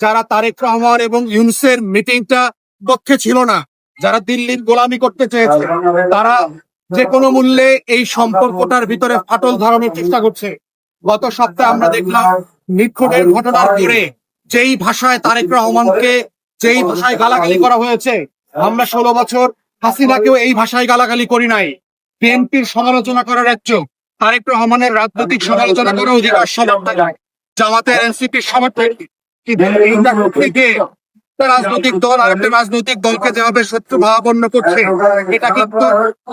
যারা তারেক রহমান এবং ইউনুসের মিটিংটা পক্ষে ছিল না, যারা দিল্লির গোলামি করতে চেয়েছে, তারা যে কোনো মূল্যে এই সম্পর্কটার ভিতরে ফাটল ধরানোর চেষ্টা করছে। গত সপ্তাহে আমরা দেখলাম নিখোঁজের ঘটনার পরে যেই ভাষায় তারেক রহমানকে যেই ভাষায় গালাগালি করা হয়েছে, আমরা ষোলো বছর হাসিনাকেও এই ভাষায় গালাগালি করি নাই। বিএনপির সমালোচনা করার এক চোখ তারেক রহমানের রাজনৈতিক সমালোচনা করার অধিকার সবার জামাতের এনসিপির এইটা থেকে রাজনৈতিক দল আর একটা রাজনৈতিক দলকে যেভাবে শত্রু ভাবাপন্ন করছে এটা কিন্তু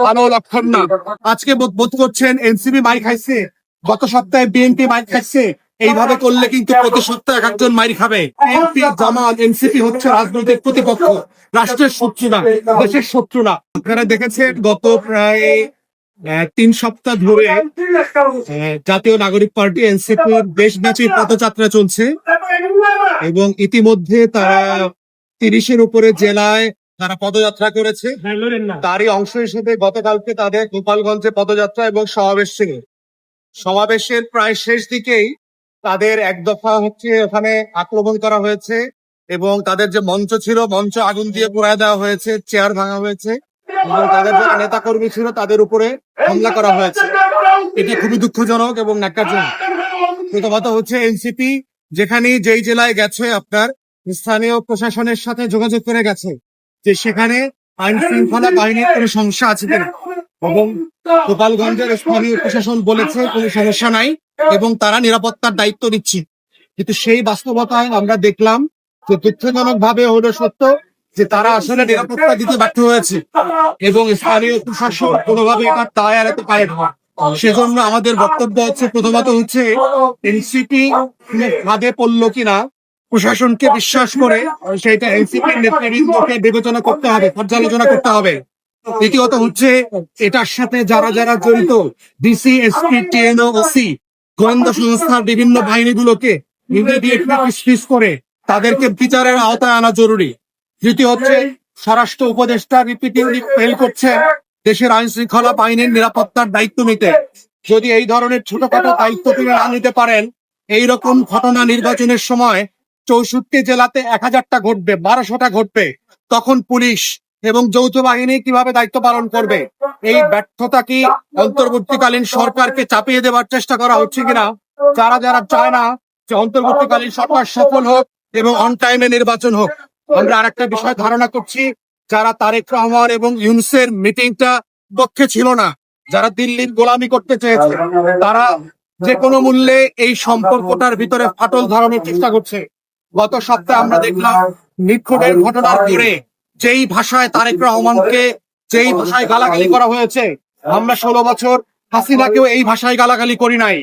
ভালো লক্ষণ না। আজকে বোধ- করছেন এনসিপি মাই খাইছে গত সপ্তাহে বিএনপি মাই খাইছে এইভাবে করলে কিন্তু প্রতি সপ্তাহে এক একজন মাইর খাবে। এমপি জামাত এনসিপি হচ্ছে রাজনৈতিক প্রতিপক্ষ রাষ্ট্রের শত্রু না দেশের শত্রু না। আপনারা দেখেছেন গত প্রায় তিন সপ্তাহ ধরে জাতীয় নাগরিক পার্টি এনসিপির দেশব্যাপী পদযাত্রা চলছে। এবং ইতিমধ্যে তারা তিরিশের উপরে জেলায় তারা পদযাত্রা করেছে। তারই অংশ হিসেবে গতকালকে তাদের গোপালগঞ্জে পদযাত্রা এবং সমাবেশ ছিল। সমাবেশের প্রায় শেষ দিকেই তাদের এক দফা হচ্ছে ওখানে আক্রমণ করা হয়েছে এবং তাদের যে মঞ্চ ছিল মঞ্চ আগুন দিয়ে পোড়ায় দেওয়া হয়েছে চেয়ার ভাঙা হয়েছে এবং তাদের যারা নেতা কর্মী ছিল তাদের উপরে হামলা করা হয়েছে। এটি খুবই দুঃখজনক এবং ন্যাক্কারজনক। প্রথমত হচ্ছে এনসিপি যেখানে যেই জেলায় গেছে আপনার স্থানীয় প্রশাসনের সাথে যোগাযোগ করে গেছে, যে সেখানে আইন শৃঙ্খলা বাহিনীর কোনো সমস্যা আছে কিনা? এবং গোপালগঞ্জের স্থানীয় প্রশাসন বলেছে কোনো সমস্যা নাই এবং তারা নিরাপত্তার দায়িত্ব নিচ্ছে। কিন্তু সেই বাস্তবতায় আমরা দেখলাম যে দুঃখজনক ভাবে হলো সত্য যে তারা আসলে নিরাপত্তা দিতে ব্যর্থ হয়েছে এবং স্থানীয় প্রশাসন কোনোভাবে এটা দায় এড়াতে পারে না। সেজন্য আমাদের বক্তব্য হচ্ছে প্রথমত হচ্ছে এনসিপি ফাঁদে পড়ল কিনা প্রশাসনকে বিশ্বাস করে সেটা এনসিপির নেতৃবৃন্দকে বিবেচনা করতে হবে পর্যালোচনা করতে হবে। দ্বিতীয়ত হচ্ছে এটার সাথে যারা যারা জড়িত ডিসি এসপি টিএনও ওসি গোয়েন্দা সংস্থার বিভিন্ন বাহিনীগুলোকে ইমিডিয়েটলি করে তাদেরকে বিচারের আওতায় আনা জরুরি। তৃতীয় হচ্ছে স্বরাষ্ট্র উপদেষ্টা রিপিটিভলি ফেল করছে দেশের আইন শৃঙ্খলা বাহিনীর নিরাপত্তার দায়িত্ব নিতে। যদি এই ধরনের ছোটখাটো দায়িত্ব তিনি না নিতে পারেন, এই রকম ঘটনা নির্বাচনের সময় চৌষট্টি জেলাতে এক হাজারটা ঘটবে, বারোশোটা ঘটবে। তখন পুলিশ এবং যৌথ বাহিনী কীভাবে দায়িত্ব পালন করবে? এই ব্যর্থতা কি অন্তর্বর্তীকালীন সরকারকে চাপিয়ে দেওয়ার চেষ্টা করা হচ্ছে কিনা? যারা যারা চায় না যে অন্তর্বর্তীকালীন সরকার সফল হোক এবং অন টাইমে নির্বাচন হোক। আমরা আরেকটা বিষয় ধারণা করছি যারা তারেক রহমান এবং ইউনুসের মিটিংটা পক্ষে ছিল না, যারা দিল্লির গোলামি করতে চেয়েছে, তারা যে কোনো মূল্যে এই সম্পর্কটার ভিতরে ফাটল ধরানোর চেষ্টা করছে। গত সপ্তাহে আমরা দেখলাম নিখোঁজের ঘটনার পরে যেই ভাষায় তারেক রহমানকে যেই ভাষায় গালাগালি করা হয়েছে, আমরা ষোলো বছর হাসিনাকেও এই ভাষায় গালাগালি করি নাই।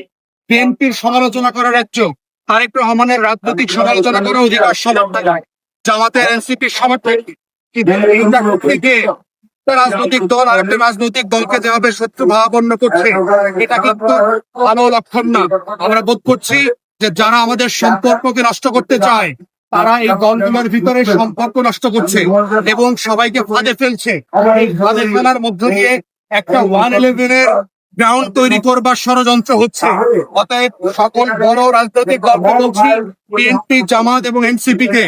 বিএনপির সমালোচনা করার এক চোখ তারেক রহমানের রাজনৈতিক সমালোচনা করার অধিকার নাই জামাতের এনসিপির এইটা থেকে রাজনৈতিক দল আর একটা রাজনৈতিক দলকে যেভাবে শত্রু ভাবাপন্ন করছে এটা কিন্তু ভালো লক্ষণ না। আমরা বোধ করছি যে যারা আমাদের সম্পর্ককে নষ্ট করতে চায় তারা এই দলগুলোর ভিতরে সম্পর্ক নষ্ট করছে এবং সবাইকে ফাঁদে ফেলছে। এই ফাঁদে ফেলার মধ্য দিয়ে একটা ওয়ান ইলেভেনের গ্রাউন্ড তৈরি করবার ষড়যন্ত্র হচ্ছে। অতএব সকল বড় রাজনৈতিক দলকে বলছি বিএনপি জামাত এবং এনসিপি কে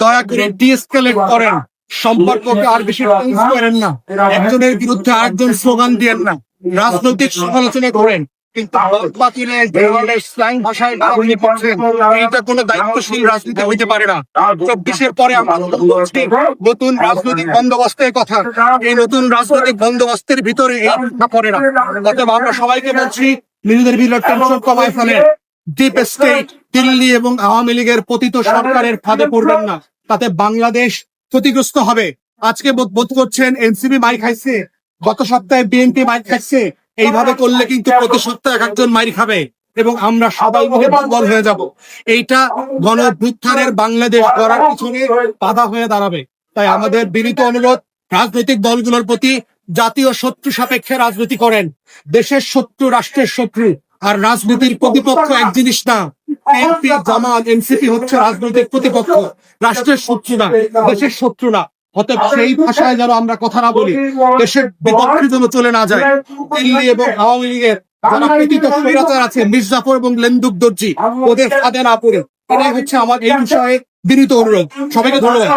দয়া করে ডিএসকেলেট করেন। সম্পর্ককে আর বেশি টেন্স করেন না। একজনের বিরুদ্ধে আরেকজন স্লোগান দিয়েন না। রাজনৈতিক সমালোচনা করেন কিন্তু বাতিলে যে ধরনের ভাষায় গালাগালি করছেন, এইটা কোনো দায়িত্বশীল রাজনীতি হইতে পারে না। চব্বিশের পরে আমরা নতুন রাজনৈতিক বন্দোবস্তের কথা। এই নতুন রাজনৈতিক বন্দোবস্তের ভিতরে এই কথা পড়ে না। অতএব আমরা সবাইকে বলছি নিজেদের ভিতরে টেনশন কমায় ফেলেন। ডিপ স্টেট দিল্লি এবং আওয়ামী লীগের পতিত সরকারের ফাঁদে পড়বেন না। তাতে বাংলাদেশ ক্ষতিগ্রস্ত হবে। আজকে বোধ করছেন এনসিপি মাই খাইছে। গত সপ্তাহে বিএনপি মাই খাইছে। এইভাবে করলে কিন্তু প্রতি সপ্তাহে এক একজন মাইর খাবে এবং আমরা সবাই মিলে দুর্বল হয়ে যাব। এইটা গণ বাংলাদেশ গড়ার পিছনে বাধা হয়ে দাঁড়াবে। তাই আমাদের বিনীত অনুরোধ, রাজনৈতিক দলগুলোর প্রতি জাতীয় শত্রু সাপেক্ষে রাজনীতি করেন। দেশের শত্রু, রাষ্ট্রের শত্রু। আর রাজনীতির প্রতিপক্ষ এক জিনিস না এমপি জামাত, এনসিপি হচ্ছে রাজনৈতিক প্রতিপক্ষ, রাষ্ট্রের শত্রু না, দেশের শত্রু না। অতএব সেই ভাষায় যেন আমরা কথা না বলি, দেশের বিপক্ষে চলে না যায়। দিল্লি এবং আওয়ামী লীগের আছে, মির্জাফর এবং লেন্দুক দর্জি, ওদের ফাঁদে না পড়ে। এটাই হচ্ছে আমার এই বিষয়ে বিনীত অনুরোধ। সবাইকে ধন্যবাদ।